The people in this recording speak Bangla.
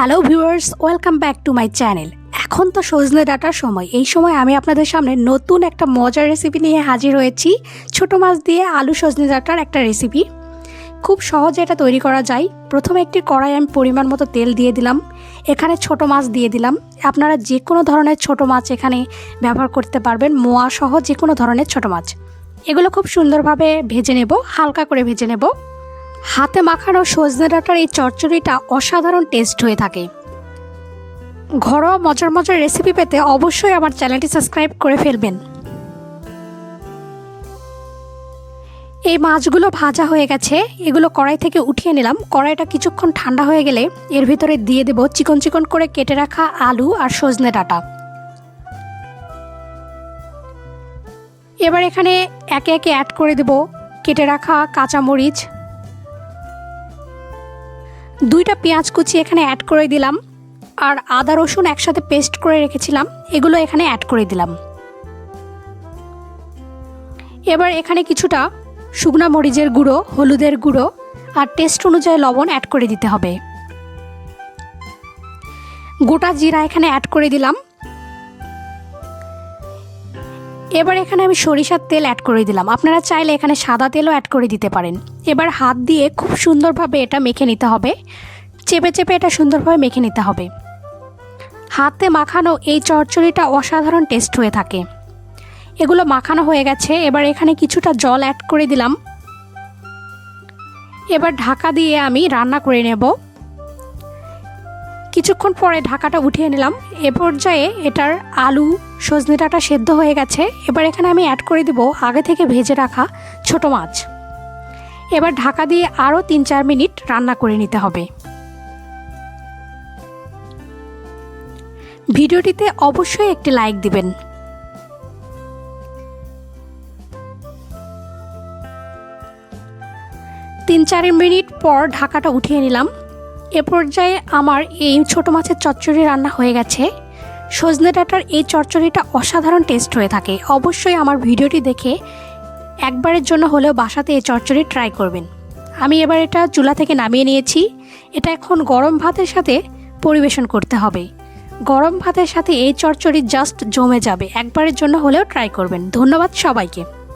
Hello viewers, welcome back to my channel. এখন তো সজনে ডাটার সময়। এই সময় আমি আপনাদের সামনে নতুন একটা মজার রেসিপি নিয়ে হাজির হয়েছি। ছোট মাছ দিয়ে আলু সজনে ডাটার একটা রেসিপি খুব সহজে এটা তৈরি করা যায়। প্রথমে একটি কড়াই আমি পরিমাণ মতো তেল দিয়ে দিলাম। এখানে ছোট মাছ দিয়ে দিলাম। আপনারা যে কোনো ধরনের ছোট মাছ এখানে ব্যবহার করতে পারবেন। মোয়া সহ যে কোনো ধরনের ছোট মাছ। এগুলো খুব সুন্দরভাবে ভেজে নেব, হালকা করে ভেজে নেব। হাতে মাখানো সজনে ডাঁটার এই চচ্চড়িটা অসাধারণ টেস্ট হয়ে থাকে। ঘরোয়া মজার মজার রেসিপি পেতে অবশ্যই আমার চ্যানেলটি সাবস্ক্রাইব করে ফেলবেন। এই মাছগুলো ভাজা হয়ে গেছে, এগুলো কড়াই থেকে উঠিয়ে নিলাম। কড়াইটা কিছুক্ষণ ঠান্ডা হয়ে গেলে এর ভিতরে দিয়ে দেব চিকন চিকন করে কেটে রাখা আলু আর সজনে ডাঁটা। এবার এখানে একে একে অ্যাড করে দেব কেটে রাখা কাঁচামরিচ দুইটা পেঁয়াজ কুচি এখানে অ্যাড করে দিলাম আর আদা, রসুন একসাথে পেস্ট করে রেখেছিলাম। এগুলো এখানে অ্যাড করে দিলাম। এবার এখানে কিছুটা শুকনা মরিচের গুঁড়ো, হলুদের গুঁড়ো আর টেস্ট অনুযায়ী লবণ অ্যাড করে দিতে হবে। গোটা জিরা এখানে অ্যাড করে দিলাম। এবার এখানে আমি সরিষার তেল অ্যাড করে দিলাম। আপনারা চাইলে এখানে সাদা তেলও অ্যাড করে দিতে পারেন। এবার হাত দিয়ে খুব সুন্দরভাবে এটা মেখে নিতে হবে। চেপে চেপে এটা সুন্দরভাবে মেখে নিতে হবে। হাতে মাখানো এই চচ্চড়িটা অসাধারণ টেস্ট হয়ে থাকে। এগুলো মাখানো হয়ে গেছে। এবার এখানে কিছুটা জল অ্যাড করে দিলাম। এবার ঢাকা দিয়ে আমি রান্না করে নেব। কিছুক্ষণ পরে ঢাকাটা উঠিয়ে নিলাম। এ পর্যায়ে এটার আলু, সজনে ডাঁটা সেদ্ধ হয়ে গেছে। এবার এখানে আমি অ্যাড করে দেব আগে থেকে ভেজে রাখা ছোট মাছ। এবার ঢাকা দিয়ে আরও তিন চার মিনিট রান্না করে নিতে হবে। ভিডিওটিতে অবশ্যই একটি লাইক দিবেন। তিন চার মিনিট পর ঢাকাটা উঠিয়ে নিলাম। এ পর্যায়ে আমার এই ছোট মাছের চচ্চড়ি রান্না হয়ে গেছে। সজনে ডাঁটার এই চচ্চড়িটা অসাধারণ টেস্ট হয়ে থাকে। অবশ্যই আমার ভিডিওটি দেখে একবারের জন্য হলেও বাসাতে এই চচ্চড়ি ট্রাই করবেন। আমি এবার এটা চুলা থেকে নামিয়ে নিয়েছি। এটা এখন গরম ভাতের সাথে পরিবেশন করতে হবে। গরম ভাতের সাথে এই চচ্চড়ি জাস্ট জমে যাবে। একবারের জন্য হলেও ট্রাই করবেন। ধন্যবাদ সবাইকে।